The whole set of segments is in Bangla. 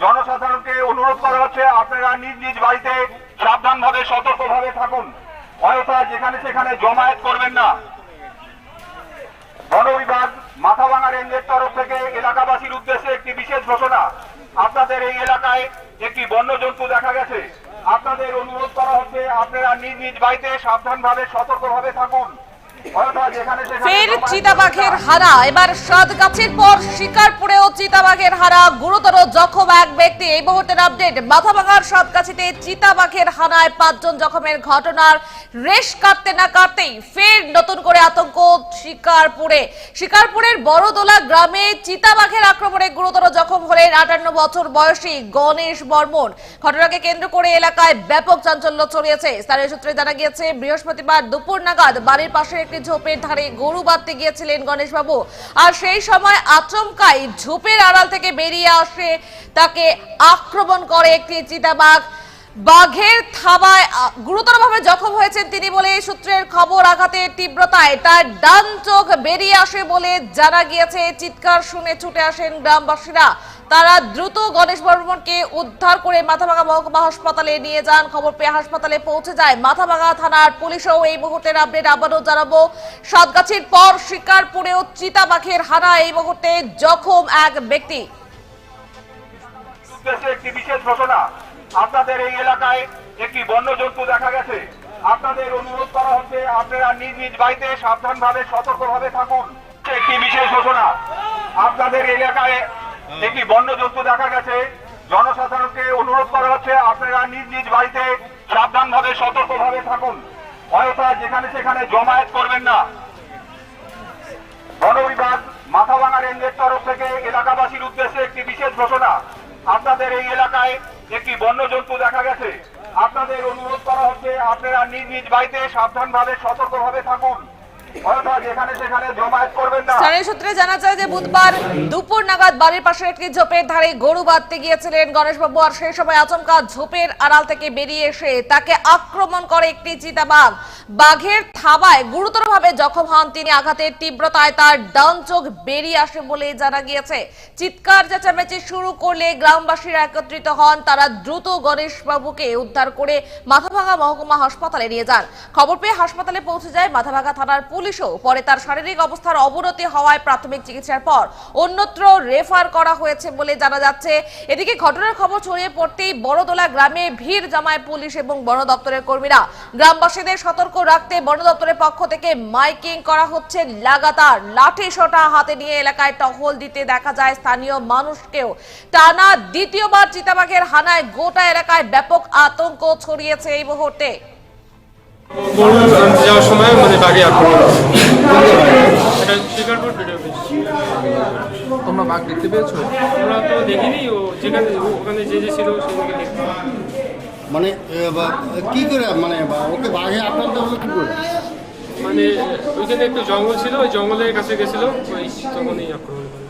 জনসাধারণকে অনুরোধ করা হচ্ছে, আপনারা নিজ নিজ বাড়িতে সাবধানভাবে, সতর্কভাবে থাকুন। অযথা যেখানে সেখানে জমায়েত করবেন না। বন বিভাগ মাথাভাঙা রেঞ্জের তরফ থেকে এলাকাবাসীর উদ্দেশ্যে একটি বিশেষ ঘোষণা। আপনাদের এই এলাকায় একটি বন্য জন্তু দেখা গেছে। আপনাদের অনুরোধ করা হচ্ছে, আপনারা নিজ নিজ বাড়িতে সাবধানভাবে, সতর্কভাবে থাকুন। ফের চিতাবাঘের হারা। এবার সাত গাছের পর শিকারপুরেও চিতাবাঘের হারা। গুরুতর জখম এক ব্যক্তি। এই মুহূর্তের আপডেট, মাথাভাঙার সাতগাছিতে চিতাবাঘের হানায় পাঁচজন জখমের ঘটনার রেশ কাটতে না কাটতেই ফের নতুন করে আতঙ্ক শিকারপুরে। শিকারপুরের বড়দোলা গ্রামে চিতাবাঘের আক্রমণে গুরুতর জখম হলেন আটান্ন বছর বয়সী গণেশ বর্মন। ঘটনাকে কেন্দ্র করে এলাকায় ব্যাপক চাঞ্চল্য ছড়িয়েছে। স্থানীয় সূত্রে জানা গিয়েছে, বৃহস্পতিবার দুপুর নাগাদ বাড়ির পাশে একটি ঝোপের ধারে গরু বাঁধতে গিয়েছিলেন গণেশবাবু। আর সেই সময় আচমকাই ঝোপের আড়াল থেকে বেরিয়ে আসে, তাকে আক্রমণ করে একটি চিতাবাঘ। বাঘের থাবায় গুরুতরভাবে জখম হয়েছেন তিনি বলে সূত্রের খবর আঘাতের তীব্রতায় তার ডান চোখ বেরিয়ে আসে বলে জানা গিয়েছে। চিৎকার শুনে ছুটে আসেন গ্রামবাসীরা। তারা দ্রুত গণেশ বর্মনকে উদ্ধার করে মাথাভাঙা মহকুমা হাসপাতালে নিয়ে যান। খবর পেয়ে হাসপাতালে পৌঁছে যায় মাথাভাঙা থানার পুলিশও। এই মুহূর্তের আপডেট আবারও জানাব। সাতগাছির পর শিকারপুরেও চিতাবাঘের হারা এই মুহূর্তে জখম এক ব্যক্তি। একটি বিশেষ ঘোষণা আপনাদের এই এলাকায় একটি বন্য জন্তু দেখা গেছে। আপনাদের অনুরোধ করা হচ্ছে, আপনারা নিজ নিজ বাড়িতে সাবধানভাবে, সতর্কভাবে থাকুন। একটি বিশেষ ঘোষণা। আপনাদের এলাকায় একটি বন্য জন্তু দেখা গেছে। জনসাধারণকে অনুরোধ করা হচ্ছে, আপনারা নিজ নিজ বাড়িতে সাবধানভাবে, সতর্কভাবে থাকুন। অযথা যেখানে সেখানে জমায়েত করবেন না। বন বিভাগ মাথাভাঙা রেঞ্জের তরফ থেকে এলাকাবাসীর উদ্দেশ্যে একটি বিশেষ ঘোষণা। আপনাদের এই এলাকায় একটি বন্য জন্তু দেখা গেছে। আপনাদের অনুরোধ করা হচ্ছে, আপনারা নিজ নিজ বাড়িতে সাবধানভাবে, সতর্কভাবে থাকুন। স্থানীয় সূত্রে জানা যায় যে বুধবার দুপুর নাগাদ বাড়ির পাশে একটি ঝোপের ধারে গরু বাঁধতে গিয়েছিলেন গণেশবাবু আর সেই সময় আচমকা ঝোপের আড়াল থেকে বেরিয়ে এসে তাকে আক্রমণ করে একটি চিতাবাঘ। বাঘের থাবায় গুরুতরভাবে জখম হন তিনি। আঘাতের তীব্রতায় তার ডান চোখ বেরিয়ে আসে বলে জানা গিয়েছে। চিৎকার চেঁচামেচি শুরু করলে গ্রামবাসীরা একত্রিত হন। তারা দ্রুত গণেশবাবুকে উদ্ধার করে মাথাভাঙা মহকুমা হাসপাতালে নিয়ে যান। খবর পেয়ে হাসপাতালে পৌঁছে যায় মাথাভাঙা থানার পুলিশও পরে তার শারীরিক অবস্থার অবনতি হওয়ায় প্রাথমিক চিকিৎসার পর অন্যত্র রেফার করা হয়েছে বলে জানা যাচ্ছে। এদিকে ঘটনার খবর ছড়িয়ে পড়তেই বড়দোলা গ্রামে ভিড় জমায় পুলিশ এবং বন দপ্তরের কর্মীরা। গ্রামবাসীদের সতর্ক রাখতে বন দপ্তরের পক্ষ থেকে মাইকিং করা হচ্ছে। লাগাতার লাঠি সোটা হাতে নিয়ে এলাকায় টহল দিতে দেখা যায়। স্থানীয় মানুষকেও টানা দ্বিতীয়বার চিতাবাঘের হানায় গোটা এলাকায় ব্যাপক আতঙ্ক ছড়িয়েছে এই মুহূর্তে। যাওয়ার সময় মানে বাঘে আক্রমণ এটা শিকারপুর ভিডিও তোমরা বাঘ দেখতে পেয়েছ? আমরা তো দেখিনি ও যেখানে ওখানে যে যে ছিল সেগুলোকে দেখতে মানে কি করে মানে ওকে বাঘে আক্রান্ত হলো কি করে? মানে ওইখানে একটু জঙ্গল ছিল ওই জঙ্গলের কাছে গেছিল ওই তখনই আক্রমণ করে।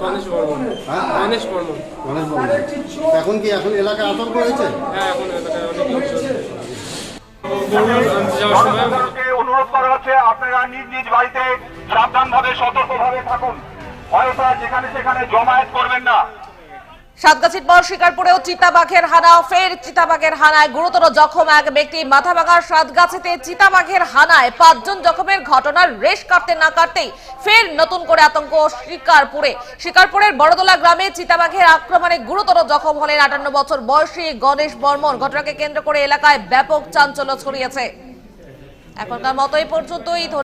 গণেশ বর্মন। হ্যাঁ? গণেশ বর্মন। গণেশ বাবু এখন কি এখন এলাকায় আতঙ্ক হয়েছে হ্যাঁ এখন এলাকায় অনেক অনুরোধ করা হচ্ছে আপনারা নিজ নিজ বাড়িতে সাবধানভাবে সতর্কভাবে থাকুন। অযথা যেখানে সেখানে জমায়েত করবেন না। সাতগাছির পর শিকারপুরেও চিতাবাঘের হানা, ফের চিতাবাঘের হানায় গুরুতর জখম এক ব্যক্তি। মাথা মাথাভাঙার সাতগাছিতে চিতাবাঘের হানায় পাঁচজন জখমের ঘটনার রেশ কাটতে না কাটতেই ফের নতুন করে আতঙ্ক শিকারপুরে। শিকারপুরের বড়দোলা গ্রামে চিতাবাঘের আক্রমণে গুরুতর জখম হলেন আটান্ন বছর বয়সী গণেশ বর্মন। ঘটনাকে কেন্দ্র করে এলাকায় ব্যাপক চাঞ্চল্য ছড়িয়েছে। এখনকার মতো এই পর্যন্তই